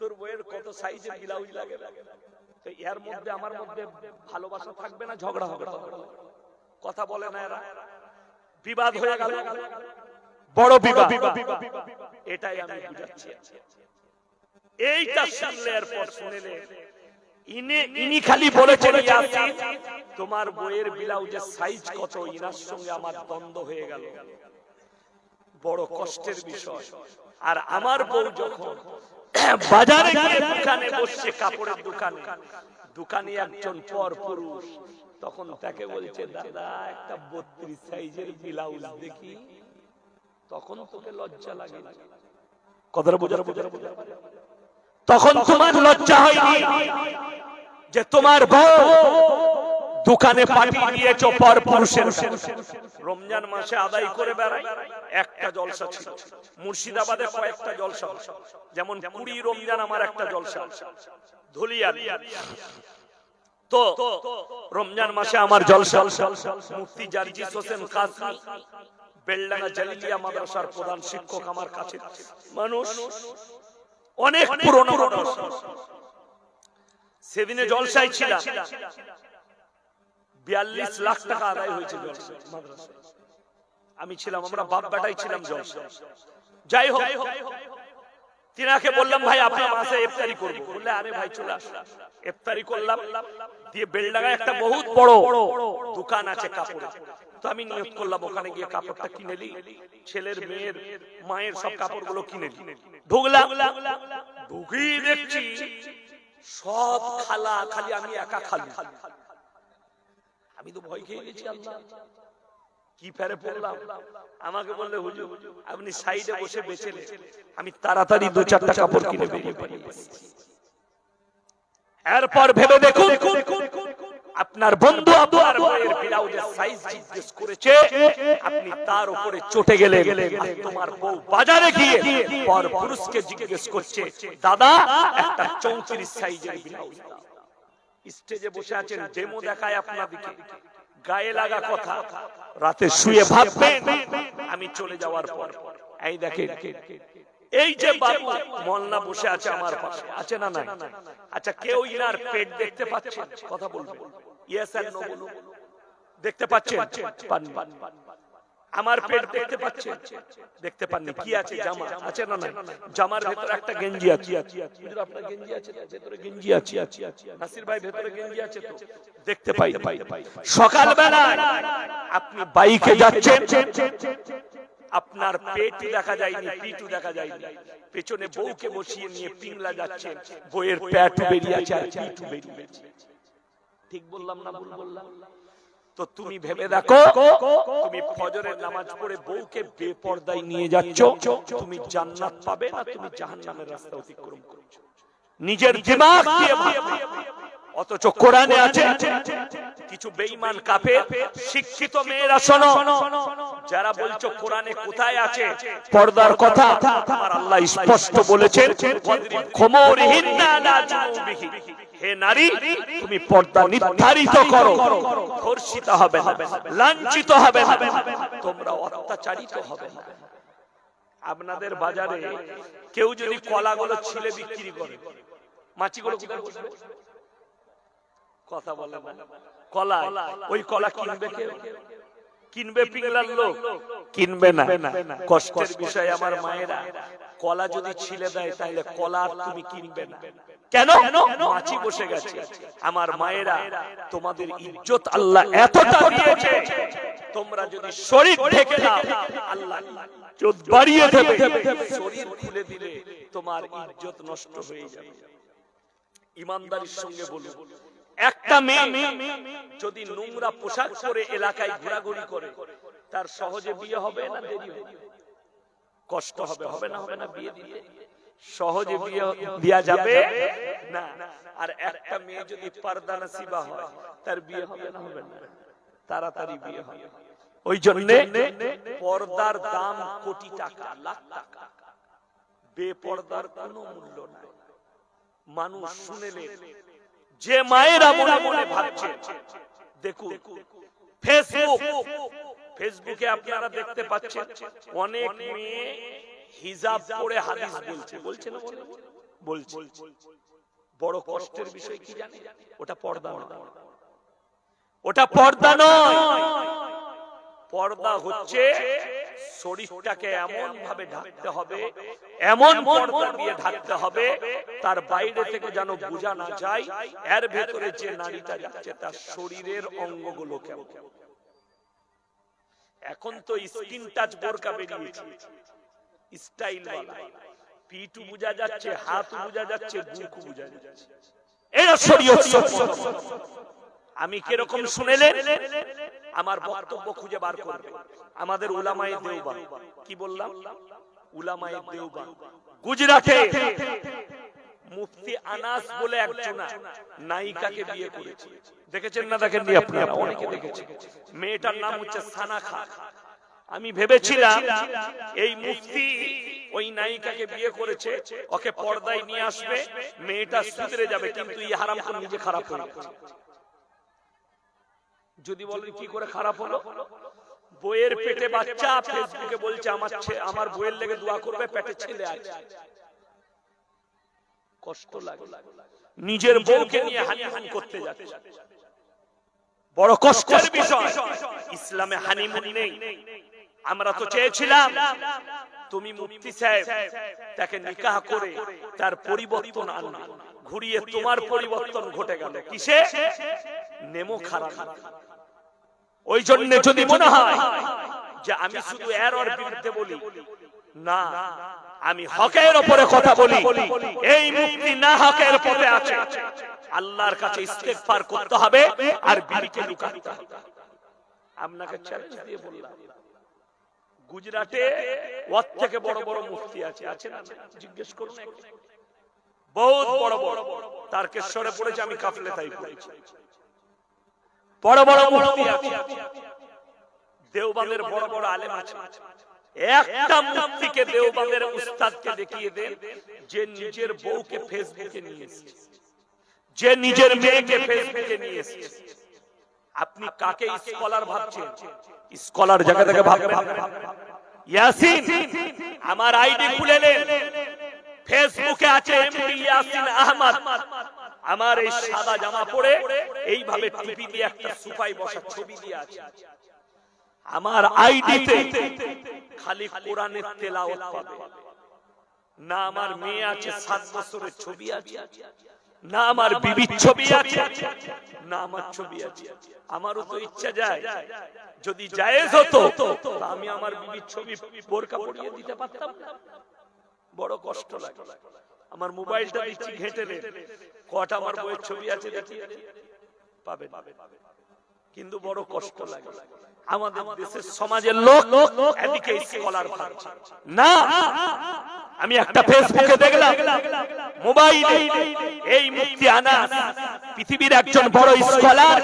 তোর বইয়ের কত সাইজের লাগে? তো এর মধ্যে আমার মধ্যে ভালোবাসা থাকবে না, ঝগড়া হবে? কথা বলে না এরা। বিবাদ হয়ে গেল। বড় বিবাদ। এটাই আমি বুঝাচ্ছি। এইটা শুনলে এরপর ইনি ইনি খালি বলেছেন তোমার বইয়ের ব্লাউজের সাইজ কত? ইনার সঙ্গে আমার দ্বন্দ্ব হয়ে গেল। বড় কষ্টের বিষয়। আর আমার বউ যখন বাজারে গিয়ে দোকানে বসছে কাপড়ের দোকানে দোকানে একজন পর পুরুষ তখন তাকে বলছে দাদা একটা বত্রিশ সাইজের ব্লাউজ দেখি। তখন তোকে লজ্জা লাগে। কথাটা বোঝার বোঝার বোঝার তখন তোমার লজ্জা হয়নি যে তোমার বউ দোকানে পাঠিয়ে দিয়েছ পর পুরুষের রমজান মাসে আদায় করে বেড়াই একটা জলসা ছিল। মুর্শিদাবাদে কয়েকটা জলসা। যেমন কুড়ি রমজান আমার একটা জলসা। ধুলিয়া তো রমজান মাসে আমার জলসা। মুফতি জার্জিস হোসেন কাসমি বেলডাঙ্গা জালিলিয়া মাদ্রাসার প্রধান শিক্ষক আমার কাছে। মানুষ, অনেক পুরনো সেদিনে জলসায় ছিলাম। বিয়াল্লিশ লাখ টাকা আদায় হয়েছে আমি ছিলাম, আমরা বাপ বেটাই ছিলাম যাই হোক, তিনাকে বললাম, ভাই আপনার মাসে ইফতারি আরে ভাই, চলে ইফতারি করলাম, দিয়ে একটা বহুত বড় দোকান আছে কাপড়ের। তো আমি নিয়ত করলাম, ওখানে গিয়ে কাপড়টা কিনে নি ছেলের, মেয়ের, মায়ের সব কাপড়গুলো কিনে নি ঢুকলাম ঢুকি দেখছি সব খালা, খালি আমি একা খালি। আমি তো ভয় খেয়ে গেছি, আল্লাহ। কি ফেরে পড়লাম? আমাকে বললে, হুজুর, আপনি সাইডে বসে বেঁচেলে আমি তাড়াতাড়ি দু চারটা কাপড় কিনে বেরিয়ে পারি এরপর ভেবে দেখুন, আপনার বন্ধু আপনার বইয়ের ব্লাউজের সাইজ জিজ্ঞেস করেছে, আপনি তার উপরে চটে গেলে আর তোমার বউ বাজারে গিয়ে পর পুরুষকে জিজ্ঞেস করছে, দাদা, একটা চৌত্রিশ সাইজের ব্লাউজ দাও। স্টেজে বসে আছেন ডেমো দেখায় আপনাদিকে গায়ে লাগা কথা। রাতে শুয়ে ভাববেন আমি চলে যাওয়ার পর। এই দেখেন এই যে বাবু মলনা বসে আছে আমার পাশে। আছে না নাই? আচ্ছা কেউ ইনার পেট দেখতে পাচ্ছে কথা বলবে ইয়েস আর নো বলুন। দেখতে পাচ্ছেন? পান পান। আমার পেট দেখতে পাচ্ছেন দেখতে পাননি। কি আছে? জামা। আছে না নাই? জামার ভেতরে একটা গেঞ্জি আছে। হুজুর, আপনার গেঞ্জি আছে? ভেতরে গেঞ্জি আছে। নাসির ভাই ভেতরে গেঞ্জি আছে তো? দেখতে পাই। সকালবেলা আপনি বাইকে যাচ্ছেন। আপনার পেট দেখা যায়নি পিটু দেখা যায়নি। পেছনে বউকে বসিয়ে নিয়ে পিংলা যাচ্ছে। বইয়ের পেটু বেরিয়ে আছে আর পিটু বেরিয়ে আছে। ঠিক বললাম না ভুল বললাম? তো তুমি ভেবে দেখো তুমি ফজরের নামাজ পড়ে বউকে বেপর্দায় নিয়ে যাচ্ছ তুমি জান্নাত পাবে না তুমি জাহান্নামের রাস্তা অতিক্রম করছ নিজের দিমাগ দিয়ে অথচ কোরআনে আছে কিছু বেঈমান কাফে শিক্ষিত মেয়েরা শোনো যারা বলছো কোরআনে কোথায় আছে পর্দার কথা আমার আল্লাহ স্পষ্ট বলেছেন খমরিহিন্না আলা জুনুবিহি। হে নারী তুমি পর্দা নির্ধারিত করো। ধর্ষিত হবে না লাঞ্ছিত হবে না। তোমরা অত্যাচারিত হবে না। আপনাদের বাজারে কেউ যদি কলাগুলো ছিলে বিক্রি করে মাছিগুলো কথা বলে কলা ওই কলা কিনবে কেউ কিনবে পিংলার লোক? কিনবে না। কষ্টের বিষয় আমার মায়েরা। কলা যদি ছিলে দেয় তাহলে কলা তুমি কিনবে না। কেন? মাছি বসে গেছে। আমার মায়েরা তোমাদের ইজ্জত আল্লাহ এতটা দিয়েছে। তোমরা যদি শরীর দাও আল্লাহ ইজ্জত বাড়িয়ে দেবে। শরীর খুলে দিলে তোমার ইজ্জত নষ্ট হয়ে যাবে। ইমানদারির সঙ্গে বলুন। একটা মেয়ে যদি নোংরা পোশাক পরে এলাকায় ঘোরাঘুরি করে তার সহজে বিয়ে হবে না দেরি হবে? কষ্ট হবে হবে না হবে না বিয়ে দিতে সহজে বিয়ে যাবে? না। আর একটা মেয়ে যদি পারদা নাসিবা হয় তার বিয়ে হবে না হবে না। তাড়াতাড়ি বিয়ে হবে। ওই জন্য পর্দার দাম কোটি টাকা লাখ টাকা। বেপর্দার কোনো মূল্য নাই। মানুষ শুনেলে যে মায়েরা মনে মনে ভাবছে দেখুন ফেসবুক ফেসবুকে আপনারা দেখতে পাচ্ছেন অনেক মেয়ে হিজাব পরে হাদিস বলছে বলছে না বলছে? বড় কষ্টের বিষয় কি জানি? ওটা পর্দা নয়। ওটা পর্দা নয়। পর্দা হচ্ছে শরীরটাকে এমন ভাবে ঢাকতে হবে এমন পর্দা দিয়ে ঢাকতে হবে তার বাইরে থেকে যেন বোঝা না যায় এর ভেতরে যে নারীটা যাচ্ছে তার শরীরের অঙ্গগুলো কেমন? এখন তো স্কিন টাচ বোরকা বেরিয়েছে। স্টাইল পিটু বোঝা যাচ্ছে হাত বোঝা যাচ্ছে বুক বোঝা যাচ্ছে। এরা শরীয়ত আমি কীরকম শুনেলেন? আমার বক্তব্য খুঁজে বার করবে আমাদের উলামায়ে দেওবা। কি বললাম? উলামায়ে দেওবা। গুজরাটে মুফতি আনাস বলে একজন নায়িকাকে বিয়ে করেছে। দেখেছেন না দেখেননি আপনারা অনেকে দেখেছেন মেয়েটার নাম হচ্ছে সানা খান আমি ভেবেছিলাম এই মুফতি ওই নায়িকাকে বিয়ে করেছে ওকে পর্দায় নিয়ে আসবে মেয়েটা সুধরে যাবে কিন্তু এই হারাম খান নিজে খারাপ হয়ে যদি বলেন কি করে খারাপ হলো? বইয়ের পেটে বাচ্চা ফেসবুকে বলছে আমার আমার বইয়ের লেগে দোয়া করবে পেটে ছেলে আছে। কষ্ট লাগে। নিজের বউকে নিয়ে হানিমুন করতে যাচ্ছে। বড় কষ্টের বিষয়। ইসলামে হানিমুন নেই। আমরা তো চেয়েছিলাম তুমি মুফতি সাহেব তাকে নিকাহ করে তার পরিবর্তন আনবে ঘুরিয়ে তোমার পরিবর্তন ঘটে গেল। কিসে? নেমো খারাপ। ওই জন্য যদি মনে হয় যে আমি শুধু এর ওর বিরুদ্ধে বলি না আমি হকের ওপরে কথা বলি। এই মুক্তি না হকের পথে আছে। আল্লাহর কাছে ইস্তেগফার করতে হবে আর বিবিকে লুকাতে হবে। আপনাকে চ্যালেঞ্জ দিয়ে বললাম। গুজরাটে ওর থেকে বড় বড় মুফতি আছে আছে না জিজ্ঞেস করুন বহুত বড় বড়। তারকেশ্বরে পড়েছে, আমি কাফলে তাই পড়েছি। বড় বড় মুফতি আছে। দেওবানের বড় বড় আলেম আছে। একটা মুফতিকে দেওবানের উস্তাদকে দেখিয়ে দেন, যে নিজের বউকে ফেসবুকে নিয়ে এসেছে। যে নিজের মেয়েকে ফেসবুকে নিয়ে এসেছে। আপনি কাকে স্কলার ভাবছেন? স্কলার জায়গা থেকে ভাবে ইয়াসিন আমার আইডি খুলে নেন ফেসবুকে আছে ইয়াসিন আহমদ আমার এই সাদা জামা পরে এইভাবে টুপি দিয়ে একটা সুপাই বসা ছবি দিয়ে আছে। আমার আইডিতে খালি কোরআনের তেলাওয়াত পাবে। না আমার মেয়ে আছে সাত বছরের ছবি আছে। না আমার বিবির ছবি আছে। না আমার ছবি আছে। আমারও তো ইচ্ছা যায়। যদি জায়েজ হতো আমি আমার বিবির ছবি বোরকা পরিয়ে দিতে পারতাম বড় কষ্ট লাগে। আমার মোবাইলটা দিচ্ছি ঘেটে নে কটা আমার বইয়ের ছবি আছে দেখি। পাবে কিন্তু বড় কষ্ট লাগে। আমাদের দেশের সমাজের লোক এদিকে স্কলার না! আমি একটা ফেসবুকে দেখলাম, মোবাইলে এই মুক্তি আনা পৃথিবীর একজন বড় স্কলার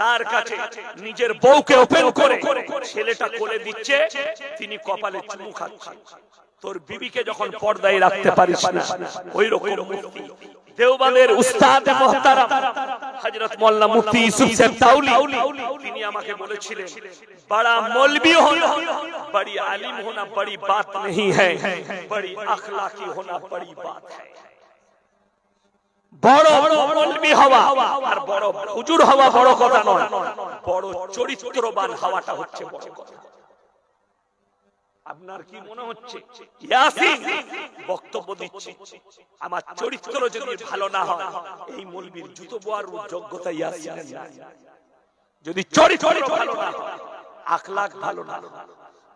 তার কাছে নিজের বউকে ওপেন করে ছেলেটা কোলে দিচ্ছে, তিনি কপালে চুমু খাচ্ছেন তোর বিবিকে যখন পর্দায় রাখতে পারিস না ওই রকম মুফতি দেওবানের উস্তাদ মোহতারাম হযরত মোল্লা মুফতি ইউসুফ সাহেব তাউলি তিনি আমাকে বলেছিলেন बड़ा मौलवी होना बड़ी आलिम होना बड़ी बात नहीं है बड़ी अखलाकी होना बड़ी बात है বড় মৌলবি হওয়া আর বড় হুজুর হওয়া বড় কথা নয় বড় চরিত্রবান হওয়াটা হচ্ছে বড় কথা আপনার কি মনে হচ্ছে? ইয়াসিন বক্তব্য দিচ্ছে। আমার চরিত্র যদি ভালো না হয় এই মলবির জুতো বোয়ার যোগ্যতা ইয়াসিনের নাই। যদি চরিত্র ভালো না হয় আখলাক ভালো না হয়,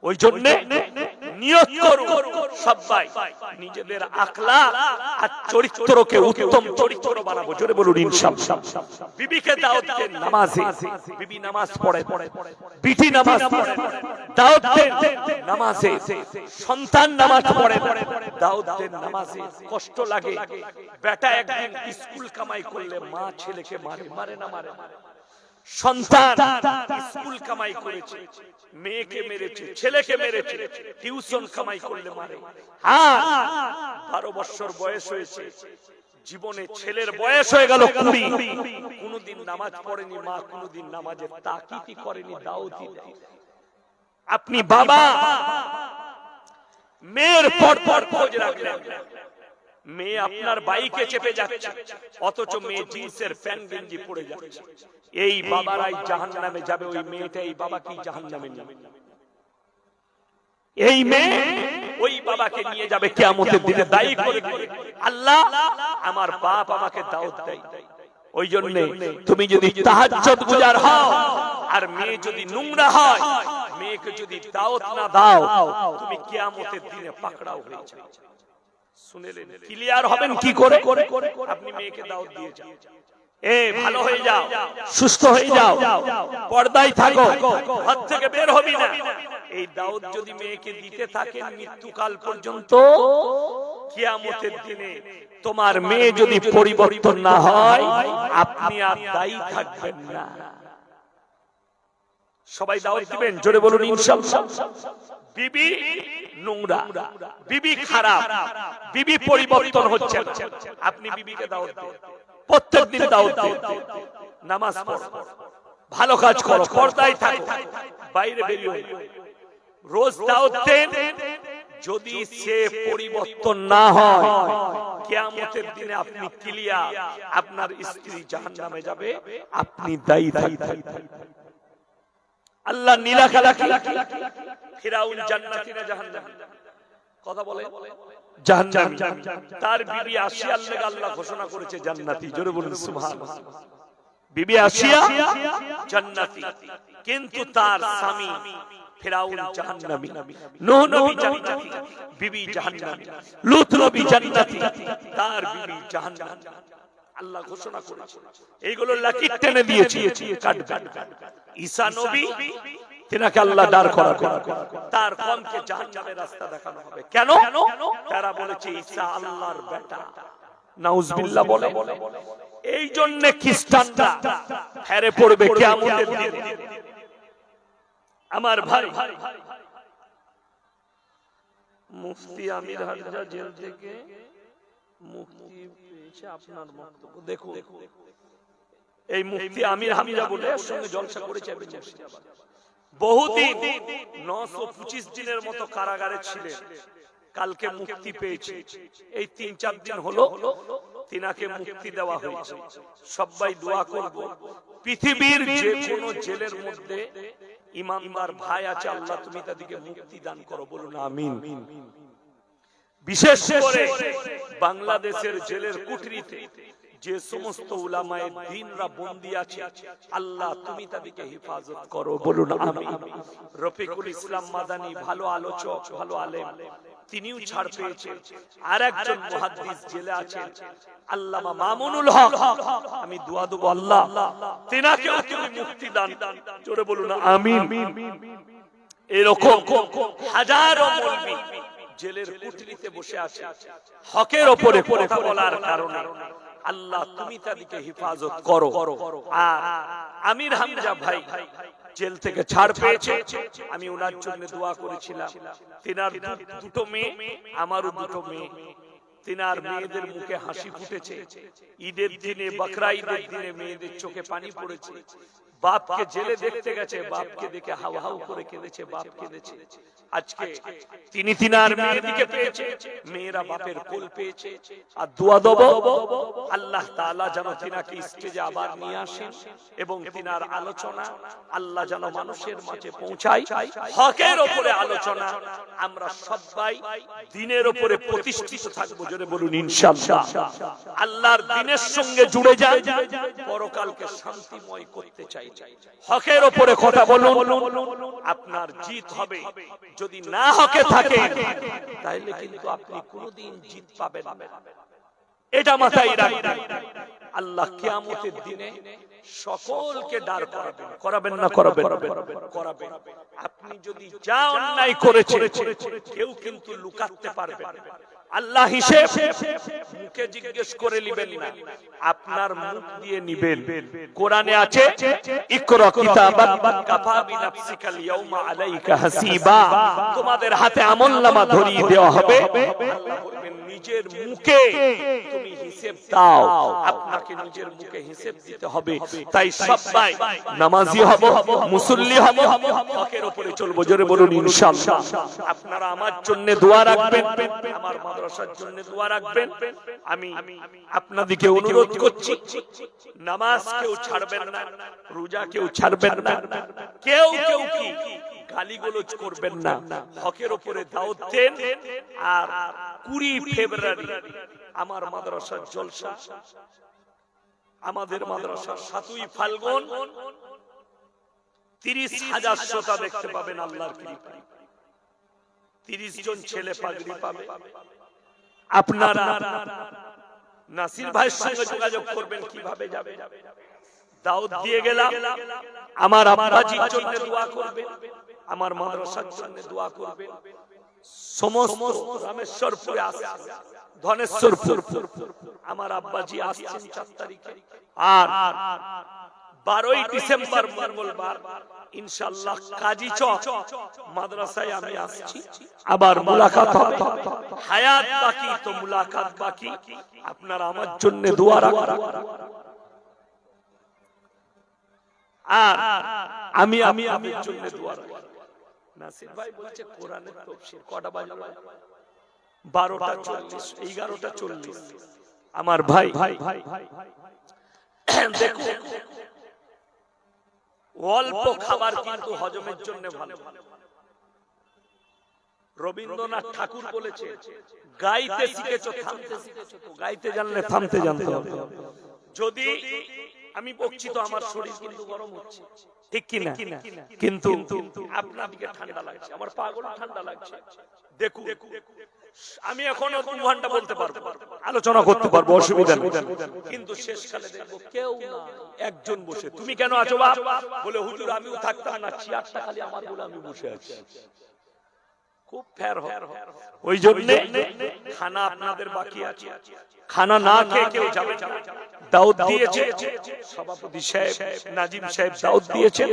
ওই জন্য নিয়ত সবাই। নিজেদের আখলাক আর চরিত্রকে উত্তম চরিত্র বানাবো। জোরে বলুন, ইনশাআল্লাহ। বিবিকে দাওয়াত দেন নামাজে, বিবি নামাজ পড়ে বিটি নামাজ পড়ে দাওয়াত দেন নামাজে, সন্তান নামাজ পড়ে দাওয়াত দেন নামাজে কষ্ট লাগে। বেটা একদিন স্কুল কামাই করলে মা ছেলেকে মারে মারে না মারে। সন্তান স্কুল কামাই করেছে মেয়েকে মেরেছে ছেলেকে মেরেছে টিউশন কামাই করলে মারে। হ্যাঁ বারো বছর বয়স হয়েছে জীবনে ছেলের বয়স হয়ে গেল কুড়ি। কোনদিন নামাজ পড়েনি মা কোনদিন নামাজের তাকিতি করেনি দাওতি আপনি বাবা মেয়ের পর পর খোঁজ রাখলেন। মেয়ে আপনার বাইকে চেপে যাচ্ছে, অথচ মেয়ে জিন্সের প্যান্ট গেঞ্জি পড়ে যাচ্ছে। এই বাবারাই জাহান নামে যাবে, ওই মেয়েটা এই বাবাকে জাহান নামে যাবে। এই মেয়ে ওই বাবাকে নিয়ে যাবে কেয়ামতের দিনে, দায়ী করে। আল্লাহ আমার বাপ আমাকে দাওয়াত দেয়। ওই জন্য তুমি যদি তাহাজ্জুদ গুজার হও, আর মেয়ে যদি নোংরা হয়, মেয়েকে যদি দাওয়াত না দাও, তুমি কিয়ামতের দিনে পাকড়াও হয়ে যাবে। ক্লিয়ার হবেন কি করে? আপনি মেয়েকে দাওয়াত দিয়ে যান এ, ভালো হয়ে যাও। সুস্থ হয়ে যাও। পর্দায় থাকো। ঘর থেকে বের হবি না। এই যদি মেয়েকে দিতে থাকেন মৃত্যুকাল পর্যন্ত, কিয়ামতের দিনে তোমার মেয়ে যদি পরিবর্তন না হয়, আপনি আর দায়ী থাকবেন না। সবাই দাওয়াত দিবেন? জোরে বলুন ইনশাআল্লাহ বিবি নোংরা বিবি খারাপ বিবি পরিবর্তন হচ্ছে। না। আপনি বিবিকে দাওয়াত দিন। প্রত্যেক দিন দাওয়াত দিন। নামাজ পড়ো। ভালো কাজ করো পর্দায় থাকো। বাইরে বেরিয়ে রোজ দাওয়াত দেন যদি সে পরিবর্তন না হয় কিয়ামতের দিনে আপনি ক্লিয়ার। আপনার স্ত্রী জাহান্নামে যাবে। আপনি দায়ী থাকবেন। আল্লাহ নীলা খেলা ফিরাউন জান্নাতি না কথা বলে? জাহান্নামী। তার বিবি আসিয়ার লেগে আল্লাহ ঘোষণা করেছে জান্নাতি। জোরে বলুন, সুবহানাল্লাহ। বিবি আসিয়া জান্নাতি। কিন্তু তার স্বামী ফিরাউন জাহান্নামী। নূহ নবী জান্নাতি। বিবি জাহান্নামী। লূত নবী জান্নাতি। তার বিবি জাহান্নামী। আল্লাহ ঘোষণা করেছে। এইগুলো লাকি টেনে দিয়েছি। কাটবে। ঈসা নবী তিনাকে আল্লাহ দাঁড় করা তার কমকে জাহান্নামের রাস্তা দেখানো হবে। কেন? তারা বলেছে ঈসা আল্লাহর বেটা। নাউজুবিল্লাহ বলে। এই জন্য খ্রিস্টানরা হেরে পড়বে কিয়ামতের দিনে। আমার ভাই মুফতি আমির হামজা জেল থেকে মুক্তি আপনার বক্তব্য। দেখো এই মুফতি আমির হামজা বলে এর সঙ্গে জলসা করেছে আমি মুর্শিদাবাদ। বহুদিন নশো পঁচিশ দিনের মতো কারাগারে ছিলেন। কালকে মুক্তি পেয়েছে। এই তিন চার দিন হলো তিনাকে মুক্তি দেওয়া হয়েছে। সবাই দোয়া করব। পৃথিবীর যে কোনো জেলের মধ্যে ইমানদার ভাই আছে আল্লাহ তুমি তাদেরকে মুক্তি দান করো বলুন আমিন। বিশেষ করে বাংলাদেশের জেলের কুঠরিতে যে সমস্ত উলামায়ে দিনরা বন্দী আছে আল্লাহ তুমি তাদেরকে হেফাজত করো বলুন আমি রফিকুল ইসলাম মাদানী ভালো আলোচক ভালো আলেম তিনিও ছাড় পেয়েছেন। আর একজন মুহাদ্দিস জেলে আছেন আল্লামা মামুনুল হক। আমি দোয়া দেবো আল্লাহ। তিনাকেও তুমি মুক্তি দান। জোরে বলুন আমিন। এরকম হাজারো মৌলবী। জেলের কুঠরিতে বসে আছে। হকের ওপরে কথা বলার কারণে। আল্লাহ তুমি তাদেরকে হেফাজত করো। আর আমির হামজা ভাই জেল থেকে ছাড় পেয়েছে। আমি ওনার জন্য দোয়া করেছিলাম। তিনার দুটো মেয়ে আমারও দুটো মেয়ে। তিনার মেয়েদের মুখে হাসি ফুটেছে। ঈদের দিনে বকরা ঈদের দিনে মেয়েদের চোখে পানি পড়েছে। বাপকে জেলে দেখতে গেছে বাপকে দেখে হাউ হাউ করে কেঁদেছে বাপ কেঁদেছে। আজকে তিনি তিনার মেয়েদিকে পেয়েছে। মেয়েরা বাপের কোল পেয়েছে। আর দোয়া দেব। আল্লাহ তাআলা যেন তিনাকে স্টেজে আবার নিয়ে আসেন এবং তিনার আলোচনা আল্লাহ যেন মানুষের মাঝে পৌঁছায়। হকের ওপরে আলোচনা। আমরা সবাই দিনের ওপরে প্রতিষ্ঠিত থাকব জোরে বলুন, ইনশাআল্লাহ। আল্লাহর সঙ্গে জুড়ে পরকালকে শান্তিময় করতে চাই। হকের ওপরে কথা বলুন, আপনার জিত হবে। যদি না হকে থাকে তাহলে কিন্তু আপনি কোনোদিন জিত পাবেন এটা মাথায় রাখবেন। আল্লাহ কিয়ামতের দিনে সকলকে দাঁড় করাবেন। করাবেন না করাবেন? করাবেন। আপনি যদি যা অন্যায় করেছেন, কেউ কিন্তু লুকাতে পারবে না। আল্লাহ হিসেব মুখে জিজ্ঞেস করে নিবেন না। আপনার মুখ দিয়ে নিবেন। কোরআনে আছে ইকরা কিতাবাক কাফা বিনাফসিকাল ইয়াউমা আলাইকা হাসিবা। তোমাদের হাতে আমলনামা ধরিয়ে দেওয়া হবে। আল্লাহ বলবেন নিজের মুখে তুমি হিসেব দাও। আপনাকে নিজের মুখে হিসেব দিতে হবে। তাই সবাই নামাজি হব মুসল্লি হব। হকের উপরে চলবো জোরে বলুন ইনশাআল্লাহ। আপনারা আমার জন্য দোয়া রাখবেন। আমার মাদ্রাসার জন্য দোয়া রাখবেন। আমি আপনাদেরকে অনুরোধ করছি নামাজ কেউ ছাড়বেন না রোজা কেউ ছাড়বেন না কেউ কেউ কি গালিগোলজ করবেন না হকের উপরে দাওয়াত দেন। আর কুড়ি ফেব্রুয়ারি আমার মাদ্রাসার জলসা। আমাদের মাদ্রাসার সাতই ফাল্গুন। তিরিশ হাজার শ্রোতা দেখতে পাবেন আল্লাহর কৃপায়। তিরিশ জন ছেলে পাগড়ি পাবে। আপনারা নাসির ভাইয়ের সঙ্গে যোগাযোগ করবেন কীভাবে যাবে? দাউদ দিয়ে গেলাম। আমার আব্বাজির জন্য দোয়া করবেন। আমার মাদ্রাসার জন্য দোয়া করবেন। সমস্ত রামেশ্বরপুরে আসছে ধনেশ্বরপুর। আমার আব্বাজি আসছেন চার তারিখে। আর বারোই ডিসেম্বর মঙ্গলবার। ইনশাল্লাহ কাজী চক মাদ্রাসায় আমি আসছি। আবার মুলাকাত হবে। হায়াত বাকি তো মুলাকাত বাকি। আপনারা আমার জন্য দোয়া রাখবেন আর আমি আমি আমি জন্য দোয়া রাখব নাসির ভাই বলছে কোরআনের তফসির কটা বাজে? বারোটা চল্লিশ। এগারোটা চল্লিশ। আমার ভাই। ভাই ভাই দেখো অল্প খাবার কিন্তু হজমের জন্য ভালো। রবীন্দ্রনাথ ঠাকুর বলেছে গাইতে শিখেছো থামতে শিখেছো। গাইতে জানলে থামতে জানতে হবে। যদি আমি বকছি তো আমার শরীর কিন্তু গরম হচ্ছে। ঠিক কি না? কিন্তু আপনাদিকে ঠান্ডা লাগছে আমার পাগল ঠান্ডা লাগছে। দেখুন আমি এখন দু ঘণ্টা বলতে পারব। আলোচনা করতে পারব অসুবিধা নেই। কিন্তু শেষকালে দেখব কেউ না একজন বসে। তুমি কেন আছো বাপ? বলে হুজুর আমিও থাকতাম না চেয়ারটা খালি আমার বলে আমি বসে আছি। খুব ফের ওই জন্য খানা আপনাদের বাকি আছে। খানা না খেয়ে কেউ যাবে দাউদ দিয়েছে। সভাপতি সাহেব নাজিম সাহেব দাউদ দিয়েছে।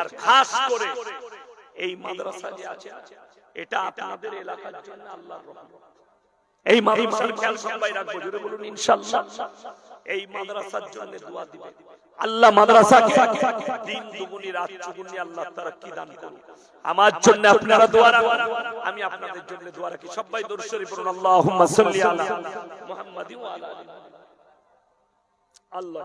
আর খাস করে। এই মাদ্রাসা যে আছে এটা আপনাদের এলাকার জন্য আল্লাহর রহমত। এই মাদ্রাসার খেয়াল সবাই রাখব জুড়ে বলুন ইনশাআল্লাহ। এই মাদ্রাসার জন্য দোয়া দিবে আল্লাহ মাদ্রাসাকে দিন দুগুনি রাত চুগুনি আল্লাহ তারাক্কি দান করুন। আমার জন্য আপনারা দোয়া রাখুন। আমি আপনাদের জন্য দোয়া রাখি। সবাই দরুদ শরীফ পড়ুন। আল্লাহুম্মা সাল্লি আলা মুহাম্মাদিন ওয়া আলা আল্লাহ।